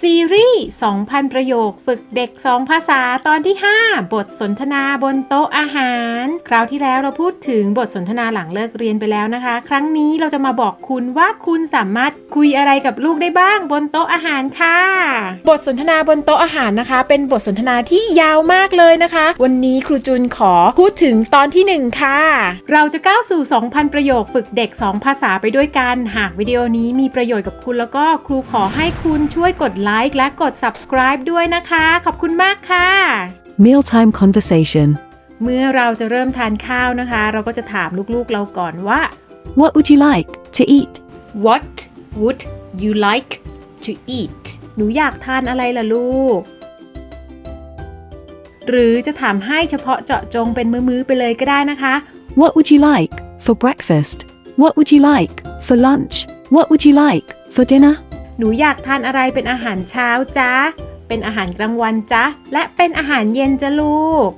ซีรีส์ 2,000 ประโยคฝึกเด็ก 2 ภาษาตอนที่ 5 บทสนทนาบนโต๊ะอาหาร คราวที่แล้วเราพูดถึงบทสนทนาหลังเลิกเรียนไปแล้วนะคะ ครั้งนี้เราจะมาบอกคุณว่าคุณสามารถคุยอะไรกับลูกได้บ้างบนโต๊ะอาหารค่ะ บทสนทนาบนโต๊ะอาหารนะคะ เป็นบทสนทนาที่ยาวมากเลยนะคะ วันนี้ครูจุนขอพูดถึงตอนที่ 1 ค่ะ เราจะก้าวสู่ 2,000 ประโยคฝึกเด็ก 2 ภาษาไปด้วยกัน หากวิดีโอนี้มีประโยชน์กับคุณแล้วก็ครูขอให้คุณช่วยกดไลค์และกด subscribe ด้วยนะคะ ขอบคุณมากค่ะ Mealtime conversation. เมื่อเราจะเริ่มทานข้าวนะคะ เราก็จะถามลูกๆเราก่อนว่า What would you like to eat? What would you like to eat หนูอยากทานอะไรล่ะลูก หรือจะถามให้เฉพาะเจาะจงเป็นมื้อๆไปเลยก็ได้นะคะ What would you like for breakfast? What would you like for lunch? What would you like for dinner? หนูอยากทานอะไรเป็นอาหารเช้าจ๊ะ เป็นอาหารกลางวันจ๊ะ และเป็นอาหารเย็นจ้ะลูก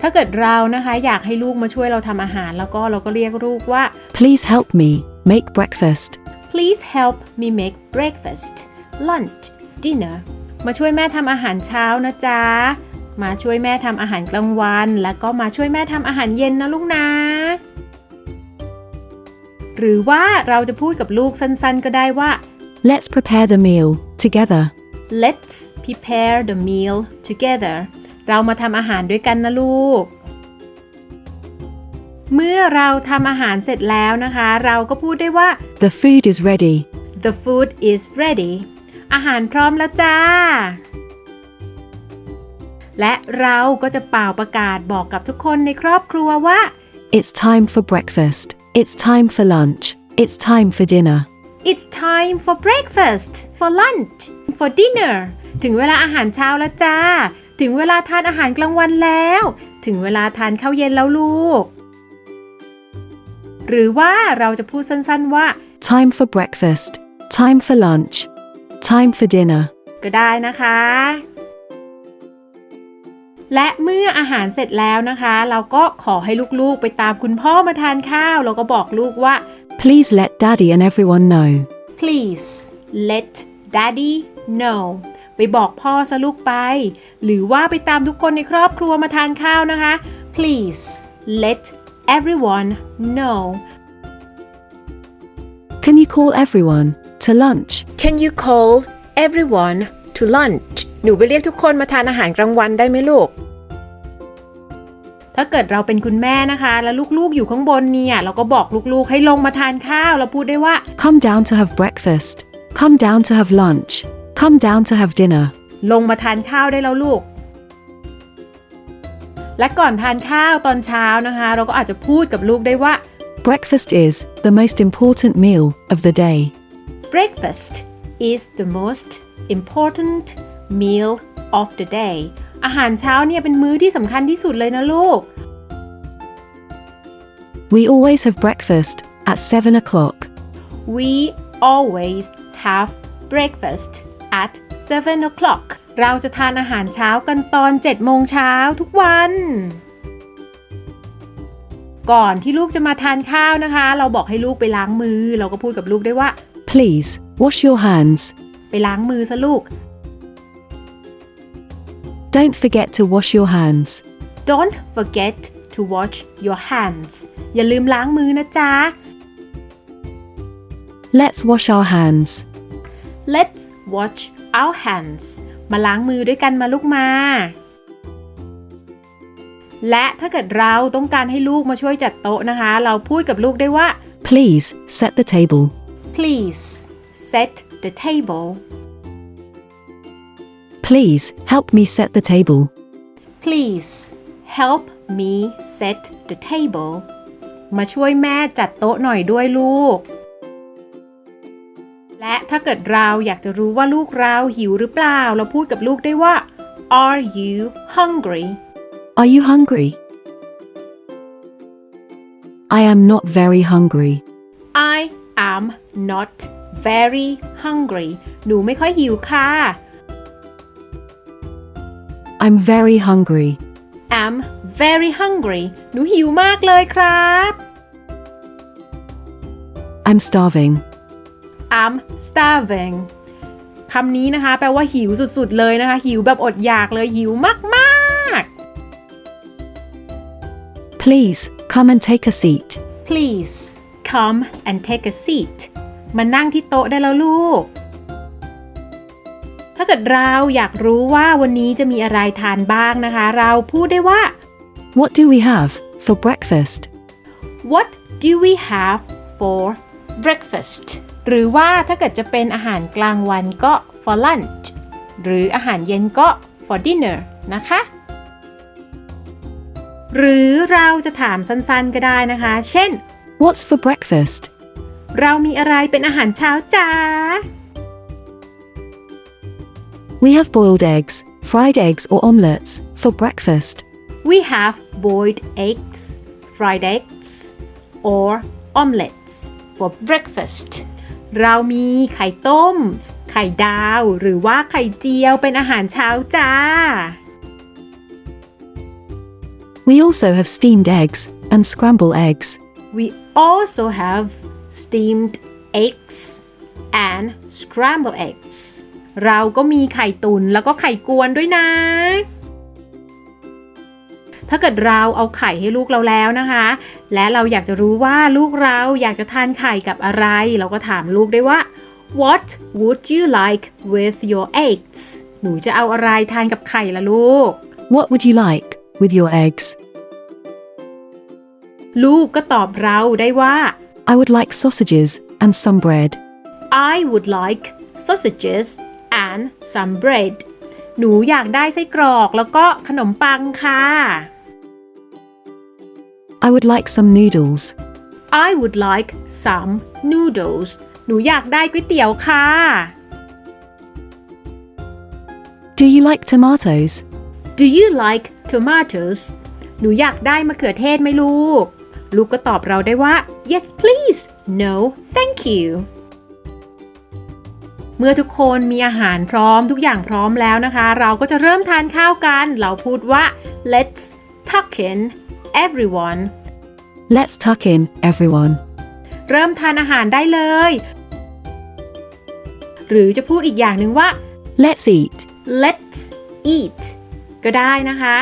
ถ้าเกิดเรานะคะอยากให้ลูกมาช่วยเราทำอาหารแล้วก็เราก็เรียกลูกว่า Please help me make breakfast. please help me make breakfast lunch dinner มาช่วยแม่ทำอาหารเช้านะจ๊ะ มาช่วยแม่ทำอาหารกลางวัน แล้วก็มาช่วยแม่ทำอาหารเย็นนะลูกนะ หรือว่าเราจะพูดกับลูกสั้นๆ ก็ได้ว่า Let's prepare the meal together. let's prepare the meal together เรามาทำอาหารด้วยกันนะลูก เมื่อเราทำอาหารเสร็จแล้วนะคะ เราก็พูดได้ว่า The food is ready. The food is ready อาหารพร้อมแล้วจ้า และเราก็จะเป่าประกาศบอกกับทุกคนในครอบครัวว่า It's time for breakfast. It's time for lunch. It's time for dinner. It's time for breakfast for lunch for dinner ถึงเวลาอาหารเช้าแล้วจ้า ถึงเวลาทานอาหารกลางวันแล้ว ถึงเวลาทานข้าวเย็นแล้วลูก หรือว่าเราจะพูดสั้นๆว่า Time for breakfast. Time for lunch. Time for dinner. ก็ได้นะคะ และเมื่ออาหารเสร็จแล้วนะคะ เราก็ขอให้ลูกๆ ไปตามคุณพ่อมาทานข้าว เราก็บอกลูกว่า Please let daddy and everyone know. please let daddy know ไปบอกพ่อซะลูกไป หรือว่าไปตามทุกคนในครอบครัวมาทานข้าวนะคะ please let everyone know Can you call everyone to lunch? Can you call everyone to lunch หนูไปเรียกทุกคนมาทานอาหารกลางวันได้ไหมลูก ถ้าเกิดเราเป็นคุณแม่นะคะ แล้วลูกๆอยู่ข้างบนเนี่ยเราก็บอกลูกๆให้ลงมาทานข้าว เราพูดได้ว่า Come down to have breakfast. Come down to have lunch. Come down to have dinner. ลงมาทานข้าวได้แล้วลูก และก่อนทานข้าวตอนเช้านะคะ เราก็อาจจะพูดกับลูกได้ว่า Breakfast is the most important meal of the day. breakfast is the most important meal of the day อาหารเช้าเนี่ยเป็นมื้อที่สำคัญที่สุดเลยนะลูก We always have breakfast at 7 o'clock. We always have breakfast at 7 o'clock เราจะทานอาหารเช้ากันตอน 7 โมงเช้าทุกวัน ก่อนที่ลูกจะมาทานข้าวนะคะ เราบอกให้ลูกไปล้างมือ เราก็พูดกับลูกได้ว่า Please wash your hands. ไปล้างมือซะลูก Don't forget to wash your hands. Don't forget to wash your hands อย่าลืมล้างมือนะจ๊ะ Let's wash our hands. Let's wash our hands มาล้างมือด้วยกันมาลูกมา และถ้าเกิดเราต้องการให้ลูกมาช่วยจัดโต๊ะนะคะ เราพูดกับลูกได้ว่า Please set the table. please set the table Please help me set the table. please help me set the table มาช่วยแม่จัดโต๊ะหน่อยด้วยลูก และถ้าเกิดเราอยากจะรู้ว่าลูกเราหิวหรือเปล่า เราพูดกับลูกได้ว่า are you hungry Are you hungry? I am not very hungry. I am not very hungry หนูไม่ค่อยหิวค่ะ I'm very hungry. am very hungry หนูหิวมากเลยครับ I'm starving. I'm starving คำนี้นะคะ แปลว่าหิวสุดๆเลยนะคะ หิวแบบอดอยากเลยหิวมากๆ Please, come and take a seat. Please come and take a seat มานั่งที่โต๊ะได้แล้วลูก ถ้าเกิดเราอยากรู้ว่าวันนี้จะมีอะไรทานบ้างนะคะ เราพูดได้ว่า What do we have for breakfast? What do we have for breakfast หรือว่าถ้าเกิดจะเป็นอาหารกลางวันก็ for lunch หรืออาหารเย็นก็ for dinner นะคะ หรือเราจะถามสั้นๆก็ได้นะคะ เช่น What's for breakfast? เรามีอะไรเป็นอาหารเช้าจ้า We have boiled eggs, fried eggs, or omelettes for breakfast. We have boiled eggs, fried eggs, or omelets for breakfast. เรามีไข่ต้ม ไข่ดาว หรือว่าไข่เจียวเป็นอาหารเช้าจ้า We also have steamed eggs and scrambled eggs. We also have steamed eggs and scrambled eggs. เราก็มีไข่ตุนแล้วก็ไข่กวนด้วยนะ ถ้าเกิดเราเอาไข่ให้ลูกเราแล้วนะคะ และเราอยากจะรู้ว่าลูกเราอยากจะทานไข่กับอะไร เราก็ถามลูกได้ว่า What would you like with your eggs หนูจะเอาอะไรทานกับไข่ล่ะลูก What would you like with your eggs? ลูกก็ตอบเราได้ว่า I would like sausages and some bread. I would like sausages and some bread หนูอยากได้ไส้กรอกแล้วก็ขนมปังค่ะ I would like some noodles. I would like some noodles หนูอยากได้ก๋วยเตี๋ยวค่ะ Do you like tomatoes? Do you like tomatoes หนูอยากได้มะเขือเทศไหมลูก ลูกก็ตอบเราได้ว่า yes please no thank you เมื่อทุกคนมีอาหารพร้อมทุกอย่างพร้อมแล้วนะคะ เราก็จะเริ่มทานข้าวกัน เราพูดว่า let's tuck in everyone Let's tuck in, everyone. เริ่มทานอาหารได้เลย หรือจะพูดอีกอย่างหนึ่งว่า Let's eat. let's eat ก็ได้นะคะ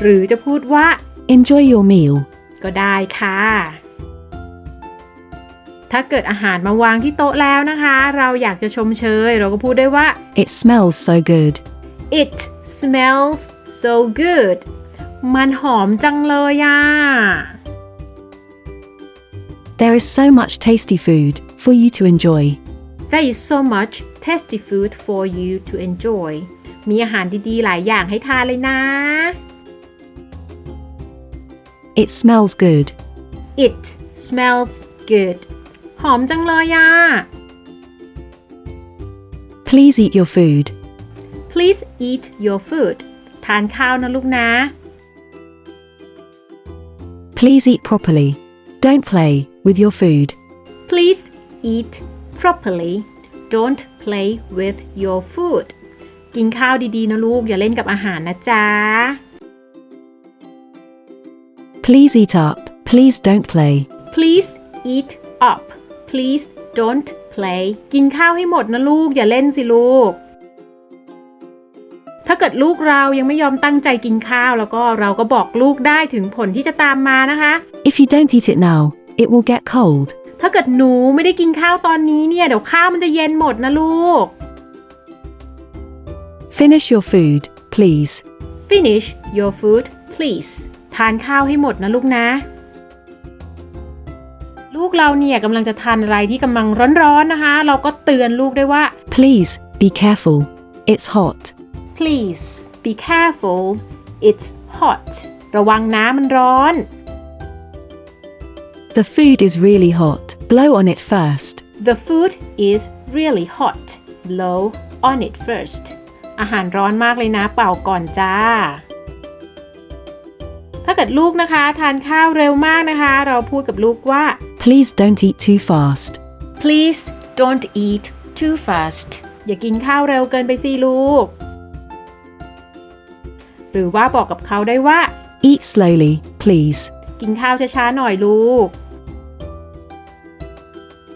หรือจะพูดว่า Enjoy your meal. ก็ได้ค่ะ ถ้าเกิดอาหารมาวางที่โต๊ะแล้วนะคะ เราอยากจะชมเชย เราก็พูดได้ว่า It smells so good. it smells so good มันหอมจังเลยอะ There is so much tasty food for you to enjoy. There is so much tasty food for you to enjoy มีอาหารดีๆ หลายอย่างให้ทานเลยนะ It smells good. It smells good หอมจังเลยอะ Please eat your food. Please eat your food ทานข้าวนะลูกนะ Please eat properly. Don't play with your food. Please eat properly don't play with your food กินข้าวดีๆนะลูก อย่าเล่นกับอาหารนะจ๊ะ Please eat up. Please don't play. Please eat up Please don't play กินข้าวให้หมดนะลูก อย่าเล่นสิลูก ถ้าเกิดลูกเรายังไม่ยอมตั้งใจกินข้าวแล้วก็เราก็บอกลูกได้ถึงผลที่จะตามมานะคะ If you don't eat it now, it will get cold. ถ้าเกิดหนูไม่ได้กินข้าวตอนนี้เนี่ย เดี๋ยวข้าวมันจะเย็นหมดนะลูก Finish your food, please. Finish your food please ทานข้าวให้หมดนะลูกนะ ลูกเราเนี่ยกำลังจะทานอะไรที่กำลังร้อนๆนะคะ เราก็เตือนลูกได้ว่า Please be careful. It's hot. please be careful it's hot ระวังน้ำมันร้อน The food is really hot. Blow on it first. the food is really hot blow on it first อาหารร้อนมากเลยนะ เป่าก่อนจ้า ถ้าเกิดลูกนะคะทานข้าวเร็วมากนะคะ เราพูดกับลูกว่า Please don't eat too fast. please don't eat too fast อย่ากินข้าวเร็วเกินไปสิลูก หรือว่าบอกกับเขาได้ว่า Eat slowly, please. กินข้าวช้าๆหน่อยลูก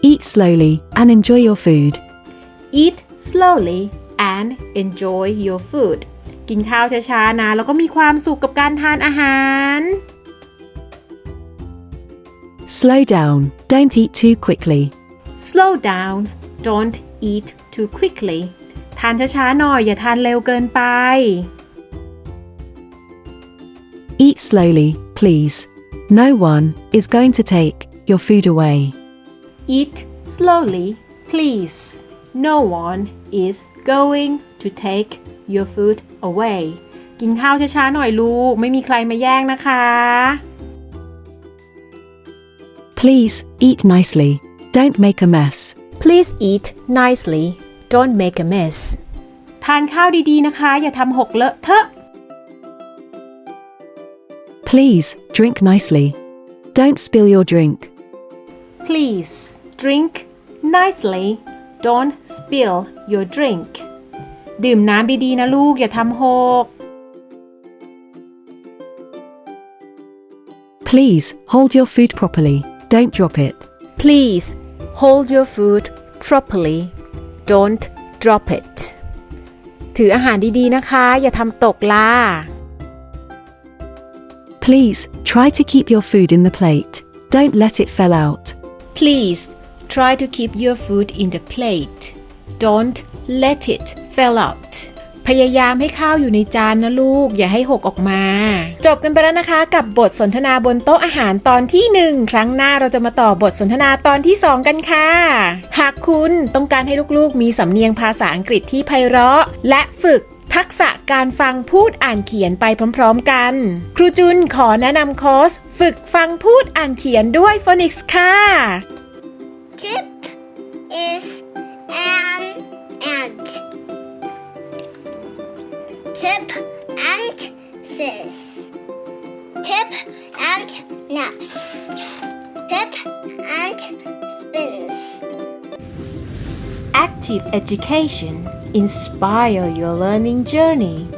Eat slowly and enjoy your food. eat slowly and enjoy your food กินข้าวช้าๆนะ แล้วก็มีความสุขกับการทานอาหาร Slow down. Don't eat too quickly. slow down don't eat too quickly ทานช้าๆหน่อย อย่าทานเร็วเกินไป Eat slowly, please. No one is going to take your food away. eat slowly please no one is going to take your food away กินข้าวช้าๆหน่อยลูก ไม่มีใครมาแย่งนะคะ Please eat nicely. Don't make a mess. Please eat nicely. Don't make a mess. ทานข้าวดีๆนะคะ อย่าทำหกเลอะเทอะ Please drink nicely. Don't spill your drink. please drink nicely don't spill your drink ดื่มน้ำดีๆนะลูกอย่าทำหก Please hold your food properly. Don't drop it. Please hold your food properly. Don't drop it. ถืออาหารดีๆนะคะ อย่าทำตกล่ะ Please try to keep your food in the plate. Don't let it fall out. Please try to keep your food in the plate. Don't let it fall out. พยายามให้ข้าวอยู่ในจานนะลูก อย่าให้หกออกมา จบกันไปแล้วนะคะ กับบทสนทนาบนโต๊ะอาหารตอนที่ 1 ครั้งหน้าเราจะมาต่อบทสนทนาตอนที่ 2 กันค่ะ หากคุณต้องการให้ลูกๆ มีสำเนียงภาษาอังกฤษที่ไพเราะ และฝึกทักษะการฟังพูดอ่านเขียนไปพร้อมๆกัน ครูจุนขอแนะนำคอร์ส ฝึกฟังพูดอ่านเขียนด้วย Phonics ค่ะ Tip is an ant. Tip and sis. Tip and naps. Tip and spins. Active education. Inspire your learning journey.